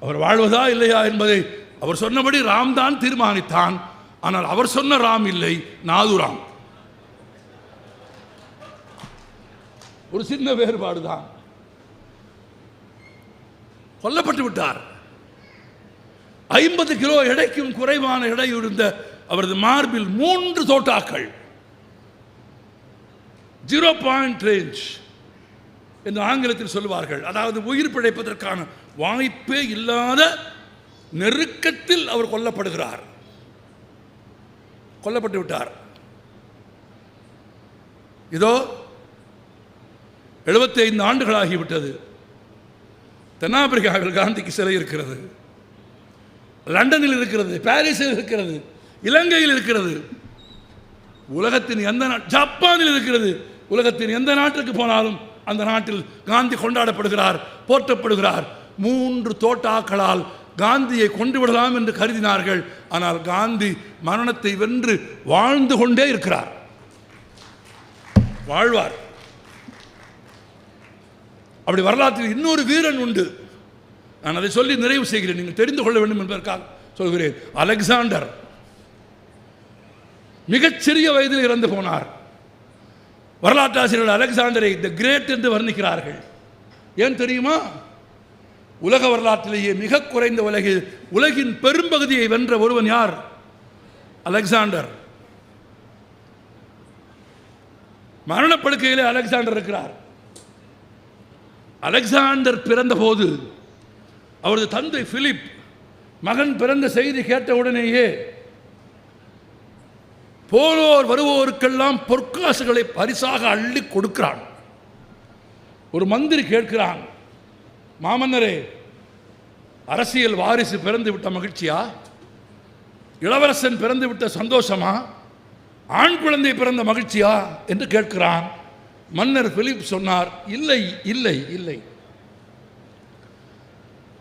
அவர் வாழ்வதா இல்லையா என்பதை அவர் சொன்னபடி ராம் தான் தீர்மானித்தான். ஆனால் அவர் சொன்ன ராம் இல்லை நாதுராம். ஒரு சின்ன வேறுபாடு தான். கொல்லப்பட்டு விட்டார். ஐம்பது கிலோ எடைக்கும் குறைவான எடை இருந்த அவரது மார்பில் மூன்று தோட்டாக்கள். Zero point range. என்று ஆங்கிலத்தில் சொல்லுவார்கள். அதாவது உயிர் பிழைப்பதற்கான வாய்ப்பே இல்லாத நெருக்கத்தில் அவர் கொல்லப்படுகிறார். கொல்லப்பட்டு விட்டார். இதோ 75 ஆண்டுகளாகிவிட்டது தென்னாப்பிரிக்காவில் காந்திக்கு சிலை இருக்கிறது. லண்டனில் இருக்கிறது பாரிஸில் இருக்கிறது இலங்கையில் இருக்கிறது. உலகத்தின் எந்த நா- ஜப்பானில் இருக்கிறது. உலகத்தின் எந்த நாட்டுக்கு போனாலும் அந்த நாட்டில் காந்தி கொண்டாடப்படுகிறார் போற்றப்படுகிறார். மூன்று தோட்டாக்களால் காந்தியை கொண்டு விடலாம் என்று கருதினார்கள். ஆனால் காந்தி மரணத்தை வென்று வாழ்ந்து கொண்டே இருக்கிறார். வாழ்வார். அப்படி வரலாற்றில் இன்னொரு வீரன் உண்டு. நான் அதை சொல்லி நிறைவு செய்கிறேன். நீங்கள் தெரிந்து கொள்ள வேண்டும் என்பதற்காக சொல்கிறேன். அலெக்சாண்டர். மிகச்சிறிய வயதில் இறந்து போனார். வரலாற்றாசிரியர்கள் அலெக்சாண்டரை த கிரேட் என்று வர்ணிக்கிறார்கள். ஏன் தெரியுமா? உலக வரலாற்றிலேயே மிக குறைந்த உலகில் உலகின் பெரும்பகுதியை வென்ற ஒருவன் யார்? அலெக்சாண்டர். மரணப்படுக்கையிலே அலெக்சாண்டர் இருக்கிறார். அலெக்சாண்டர் பிறந்தபோது அவரது தந்தை பிலிப் மகன் பிறந்த செய்தி கேட்ட உடனேயே போலோர் வருவோருக்கெல்லாம் பொற்காசுகளை பரிசாக அள்ளி கொடுக்கிறான். ஒரு மந்திரி கேட்கிறான் மாமன்னரே அரசியல் வாரிசு பிறந்து விட்ட மகிழ்ச்சியா? இளவரசன் பிறந்து விட்ட சந்தோஷமா? ஆண் குழந்தை பிறந்த மகிழ்ச்சியா? என்று கேட்கிறான். மன்னர் பிலிப் சொன்னார் இல்லை இல்லை இல்லை.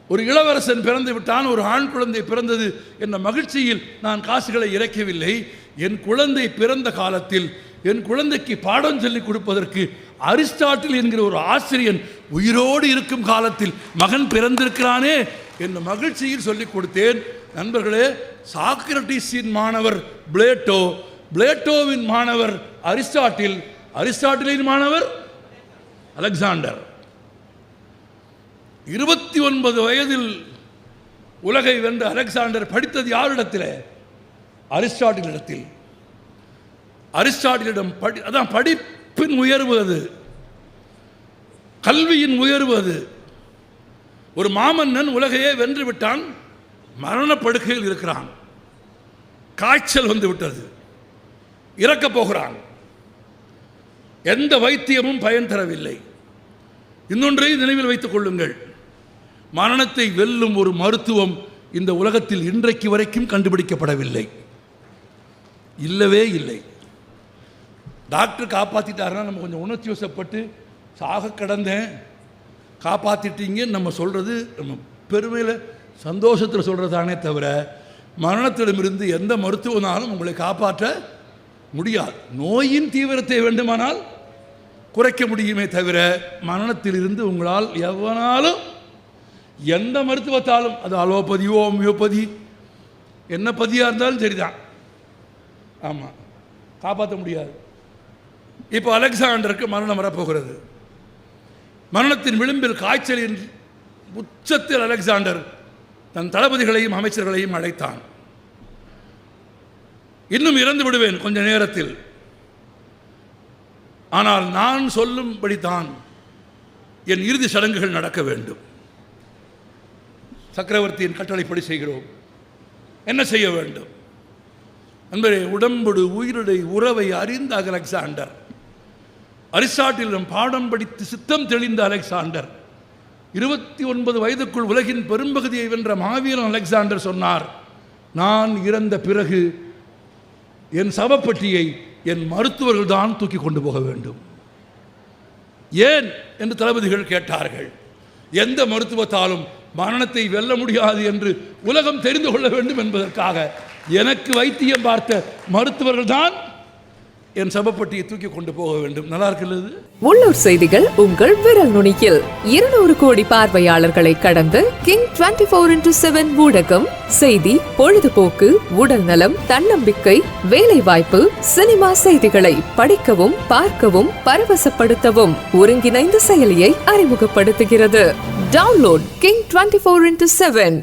ஒரு இளவரசன் பிறந்து விட்டான் ஒரு ஆண் குழந்தை பிறந்தது என்ற மகிழ்ச்சியில் நான் காசுகளை இறைக்கவில்லை. என் குழந்தை பிறந்த காலத்தில் என் குழந்தைக்கு பாடம் சொல்லிக் கொடுப்பதற்கு அரிஸ்டாட்டில் என்கிற ஒரு ஆசிரியன் உயிரோடு இருக்கும் காலத்தில் மகன் பிறந்திருக்கிறானே என்று மகிழ்ச்சியில் சொல்லிக் கொடுத்தேன். நண்பர்களே சாக்ரட்டிஸின் மாணவர் பிளேட்டோ பிளேட்டோவின் மாணவர் அரிஸ்டாட்டில் அரிஸ்டாட்டிலின் மாணவர் அலெக்சாண்டர். இருபத்தி ஒன்பது வயதில் உலகை வென்ற அலெக்சாண்டர் படித்தது யாரிடத்தில்? அரிஸ்டாட்டிலிடத்தில். அரிஸ்டாட்டிலிடம் படி அதான் படிப்பின் உயர்வு அது. கல்வியின் உயர்வு அது. ஒரு மாமன்னன் உலகையே வென்று விட்டான் மரணப்படுக்கையில் இருக்கிறான். காய்ச்சல் வந்து விட்டது. இறக்கப் போகிறான். எந்த வைத்தியமும் பயன் தரவில்லை. இன்னொன்றை நினைவில் வைத்துக் கொள்ளுங்கள். மரணத்தை வெல்லும் ஒரு மருத்துவம் இந்த உலகத்தில் இன்றைக்கு வரைக்கும் கண்டுபிடிக்கப்படவில்லை. இல்லவே இல்லை. டாக்டர் காப்பாற்றிட்டாருன்னா நம்ம கொஞ்சம் உணர்ச்சி வசப்பட்டு சாக கிடந்தேன். காப்பாற்றிட்டீங்கன்னு நம்ம சொல்கிறது நம்ம பெருமையில் சந்தோஷத்தில் சொல்கிறதானே தவிர மரணத்திடமிருந்து எந்த மருத்துவனாலும் உங்களை காப்பாற்ற முடியாது. நோயின் தீவிரத்தை வேண்டுமானால் குறைக்க முடியுமே தவிர மரணத்திலிருந்து உங்களால் எவனாலும் எந்த மருத்துவத்தாலும் அது அலோபதியோ ஹோமியோபதி என்ன பதியாக இருந்தாலும் சரிதான். ஆமாம் காப்பாற்ற முடியாது. இப்போ அலெக்சாண்டருக்கு மரணம் வரப்போகிறது. மரணத்தின் விளிம்பில் காய்ச்சலின் உச்சத்தில் அலெக்சாண்டர் தன் தளபதிகளையும் அமைச்சர்களையும் அழைத்தான். இன்னும் இறந்து விடுவேன் கொஞ்ச நேரத்தில். ஆனால் நான் சொல்லும்படித்தான் என் இறுதி சடங்குகள் நடக்க வேண்டும். சக்கரவர்த்தியின் கட்டளைப்படி செய்கிறோம். என்ன செய்ய வேண்டும்? அன்பரே உடம்படு உயிரிடை உறவை அறிந்த அலெக்சாண்டர். அரிஸ்டாட்டிலும் பாடம் படித்து சித்தம் தெளிந்த அலெக்சாண்டர். இருபத்தி ஒன்பது வயதுக்குள் உலகின் பெரும்பகுதியை வென்ற மாவீரன் அலெக்சாண்டர் சொன்னார் நான் இறந்த பிறகு என் சவப்பெட்டியை என் மருத்துவர்கள் தான் தூக்கி கொண்டு போக வேண்டும். ஏன்? என்று தளபதிகள் கேட்டார்கள். எந்த மருத்துவத்தாலும் மரணத்தை வெல்ல முடியாது என்று உலகம் தெரிந்து கொள்ள வேண்டும் என்பதற்காக எனக்கு வைத்தியம் பார்த்த மருத்துவர்கள் தான் என் சபப்பட்டியை தூக்கி கொண்டு போக வேண்டும். நல்லா இருக்கிறது உள்ளூர் செய்திகள் உங்கள் விரல் நுனியில். இருநூறு கோடி பார்வையாளர்களை கடந்து King twenty four into seven ஊடகம் செய்தி பொழுதுபோக்கு உடல் நலம் தன்னம்பிக்கை வேலை வாய்ப்பு சினிமா செய்திகளை படிக்கவும் பார்க்கவும் பரவசப்படுத்தவும் ஒருங்கிணைந்த செயலியை அறிமுகப்படுத்துகிறது. Download King twenty four into seven